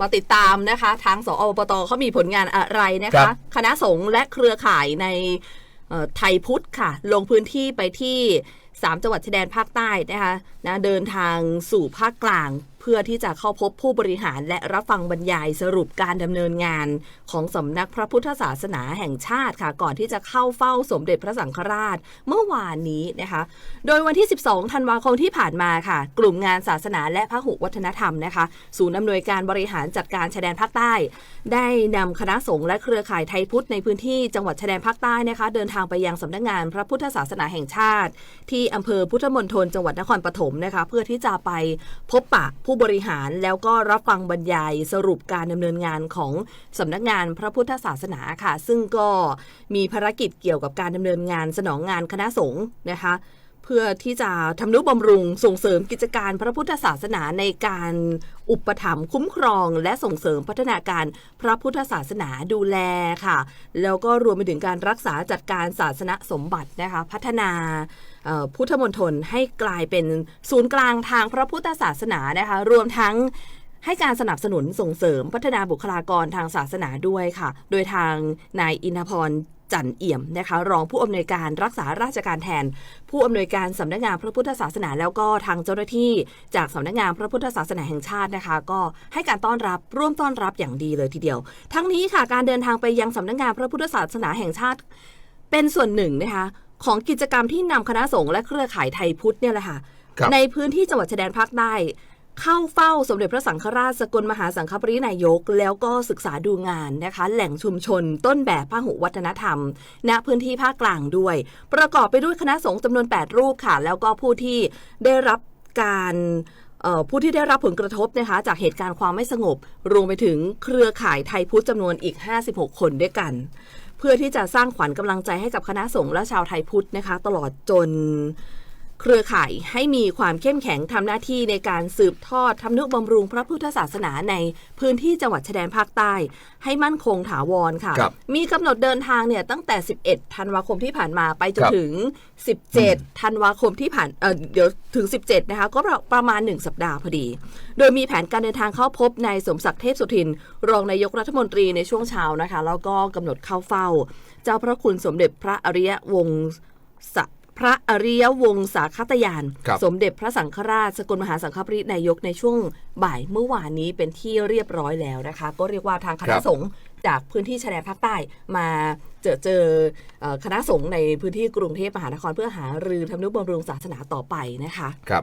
มาติดตามนะคะ ทางสอบตเขามีผลงานอะไรนะครัคะบคณะสงฆ์และเครือข่ายในเอ่อไทยพุทธค่ะ ลงพื้นที่ไปที่ สามจังหวัดชายแดนภาคใต้นะคะนะเดินทางสู่ภาคกลางเพื่อที่จะเข้าพบผู้บริหารและรับฟังบรรยายสรุปการดำเนินงานของสำนักพระพุทธศาสนาแห่งชาติค่ะ ก่อนที่จะเข้าเฝ้าสมเด็จพระสังฆราชเมื่อวานนี้นะคะ โดยวันที่ 12 ธันวาคมที่ผ่านมาค่ะ กลุ่มงานศาสนาและพหุวัฒนธรรมนะคะ ศูนย์อำนวยการบริหารจัดการชายแดนภาคใต้ ได้นำคณะสงฆ์และเครือข่ายไทยพุทธในพื้นที่จังหวัดชายแดนภาคใต้นะคะ เดินทางไปยังสำนักงานพระพุทธศาสนาแห่งชาติ ที่อำเภอพุทธมณฑลจังหวัดนครปฐมนะคะ เพื่อที่จะไปพบปะผู้บริหารแล้วก็รับฟังบรรยายสรุปการดำเนินงานของสำนักงานพระพุทธศาสนาค่ะ ซึ่งก็มีภารกิจเกี่ยวกับการดำเนินงานสนองงานคณะสงฆ์นะคะ เพื่อที่จะทำนุบำรุงส่งเสริมกิจการพระพุทธศาสนาในการอุปถัมภ์คุ้มครอง และส่งเสริมพัฒนาการพระพุทธศาสนาดูแลค่ะ แล้วก็รวมไปถึงการรักษาจัดการศาสนสมบัตินะคะพัฒนาพุทธมณฑลให้กลายเป็นศูนย์กลางทางพระพุทธศาสนานะคะรวมทั้งให้การสนับสนุนส่งเสริมพัฒนาบุคลากรทางศาสนาด้วยค่ะ โดยทางนายอินทพร จันเอี่ยมนะคะรองผู้อำนวยการรักษาราชการแทน ผู้อำนวยการสำนักงานพระพุทธศาสนา แล้วก็ทางเจ้าหน้าที่ จากสำนักงานพระพุทธศาสนาแห่งชาตินะคะ ก็ให้การต้อนรับร่วมต้อนรับอย่างดีเลยทีเดียว ทั้งนี้ค่ะการเดินทางไปยังสำนักงานพระพุทธศาสนาแห่งชาติ เป็นส่วนหนึ่งนะคะของกิจกรรมที่นำคณะสงฆ์และเครือข่ายไทยพุทธเนี่ยแหละค่ะครับในพื้นที่จังหวัดชายแดนภาคใต้ เข้าเฝ้าสมเด็จพระสังฆราชสกลมหาสังฆปรินายก แล้วก็ศึกษาดูงานนะคะ แหล่งชุมชน ต้นแบบพหุวัฒนธรรม ณพื้นที่ภาคกลางด้วย ประกอบไปด้วยคณะสงฆ์จำนวน 8 รูปค่ะ แล้วก็ผู้ที่ได้รับการผู้ที่ได้รับผลกระทบนะคะ จากเหตุการณ์ความไม่สงบ รวมไปถึงเครือข่ายไทยพุทธจำนวนอีก 56 คนด้วยกัน เพื่อที่จะสร้างขวัญกำลังใจให้กับคณะสงฆ์และชาวไทยพุทธนะคะ ตลอดจน เครือข่ายให้มีความเข้มแข็งทำหน้าที่ในการสืบทอดทำนุบำรุงพระพุทธศาสนาในพื้นที่จังหวัดชายแดนภาคใต้ ให้มั่นคงถาวรค่ะ ครับมีกำหนดเดินทางเนี่ยตั้งแต่ 11 ธันวาคมที่ผ่านมาไปจนครับ ถึง 17 ธันวาคมที่ผ่านเออเดี๋ยวถึง 17 นะคะ ก็ประมาณ 1 สัปดาห์พอดี โดยมีแผนการเดินทางเข้าพบนายสมศักดิ์เทพสุทิน รองนายกรัฐมนตรีในช่วงเช้านะคะ แล้วก็กำหนดเข้าเฝ้า เจ้าพระคุณสมเด็จพระอริยวงศ พระอริยวงศาคตยาน ครับสมเด็จพระสังฆราช สกลมหาสังฆปรินายกในช่วงบ่ายเมื่อวานนี้เป็นที่เรียบร้อยแล้วนะคะ ก็เรียกว่าทางคณะสงฆ์จากพื้นที่ชายแดนภาคใต้มาเจอเจอเอ่อคณะสงฆ์ในพื้นที่กรุงเทพมหานครเพื่อหารือทำนุบำรุงศาสนาต่อไปนะคะ ครับ